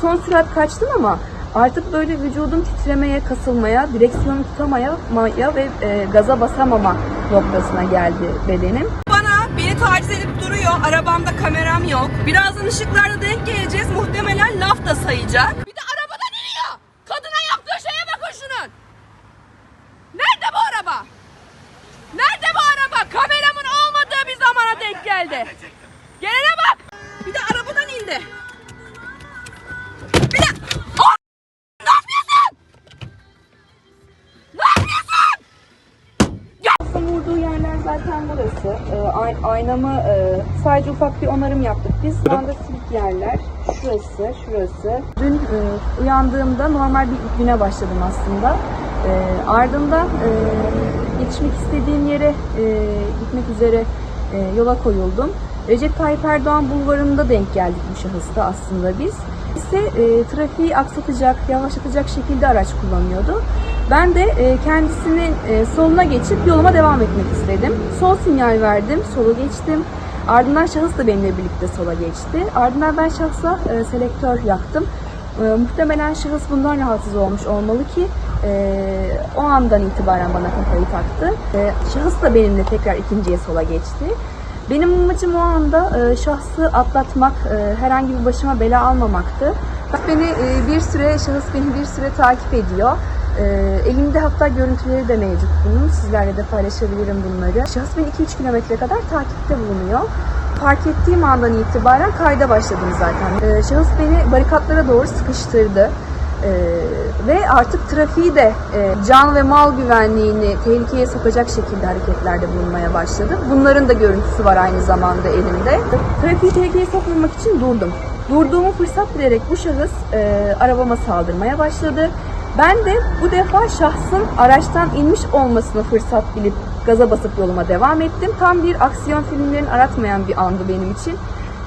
son sürat kaçtım ama artık böyle vücudum titremeye, kasılmaya, direksiyonu tutamaya maya ve e, gaza basamama noktasına geldi bedenim. Bana beni taciz edip duruyor. Arabamda kameram yok. Birazdan ışıklarda denk geleceğiz. Muhtemelen laf da sayacak. Bir de arabadan iniyor. Kadına yaptığı şeye bakın şunun. Nerede bu araba? Nerede bu araba? Kameramın olmadığı bir zamana denk geldi. Gelene bak. Bir de arabadan indi. Zaten burası. Ee, ay- aynamı e, sadece ufak bir onarım yaptık. Biz şu anda silik yerler. Şurası, şurası. Dün e, uyandığımda normal bir güne başladım aslında. E, ardından e, istediğim yere e, gitmek üzere e, yola koyuldum. Recep Tayyip Erdoğan bulvarında denk geldik bu şahısta aslında biz. ise e, trafiği aksatacak, yavaşlatacak şekilde araç kullanıyordu. Ben de e, kendisinin e, soluna geçip yoluma devam etmek istedim. Sol sinyal verdim, sola geçtim. Ardından şahıs da benimle birlikte sola geçti. Ardından ben şahsa e, selektör yaktım. E, muhtemelen şahıs bundan rahatsız olmuş olmalı ki e, o andan itibaren bana kafayı taktı. E, şahıs da benimle tekrar ikinciye sola geçti. Benim amacım o anda e, şahsı atlatmak, e, herhangi bir başıma bela almamaktı. Beni e, bir süre, şahıs beni bir süre takip ediyor. E, elimde hatta görüntüleri de mevcut bunun. Sizlerle de paylaşabilirim bunları. Şahıs beni 2-3 kilometre kadar takipte bulunuyor. Fark ettiğim andan itibaren kayda başladım zaten. E, şahıs beni barikatlara doğru sıkıştırdı. Ee, ve artık trafiği de e, can ve mal güvenliğini tehlikeye sokacak şekilde hareketlerde bulunmaya başladı. Bunların da görüntüsü var aynı zamanda elimde. Trafiği tehlikeye sokmamak için durdum. Durduğumu fırsat bilerek bu şahıs e, arabama saldırmaya başladı. Ben de bu defa şahsın araçtan inmiş olmasını fırsat bilip gaza basıp yoluma devam ettim. Tam bir aksiyon filmlerini aratmayan bir andı benim için.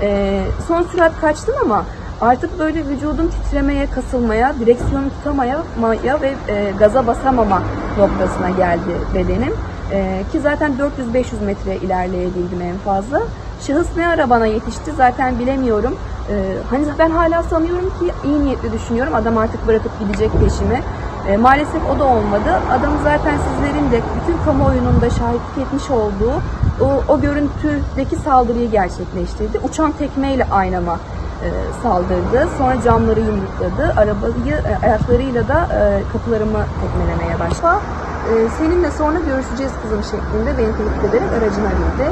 E, son sürat kaçtım ama artık böyle vücudum titremeye, kasılmaya, direksiyonu tutamaya maya ve e, gaza basamama noktasına geldi bedenim. E, ki zaten 400-500 metre ilerleyebildim en fazla. Şahıs ne ara bana yetişti zaten bilemiyorum. E, hani ben hala sanıyorum ki iyi niyetli düşünüyorum. Adam artık bırakıp gidecek peşimi. E, maalesef o da olmadı. Adam zaten sizlerin de bütün kamuoyunun da şahitlik etmiş olduğu o, o görüntüdeki saldırıyı gerçekleştirdi. Uçan tekmeyle aynama e, saldırdı. Sonra camları yumrukladı. Arabayı e, ayaklarıyla da e, kapılarımı tekmelemeye başladı. E, seninle sonra görüşeceğiz kızım şeklinde beni tehdit ederek aracına bindi.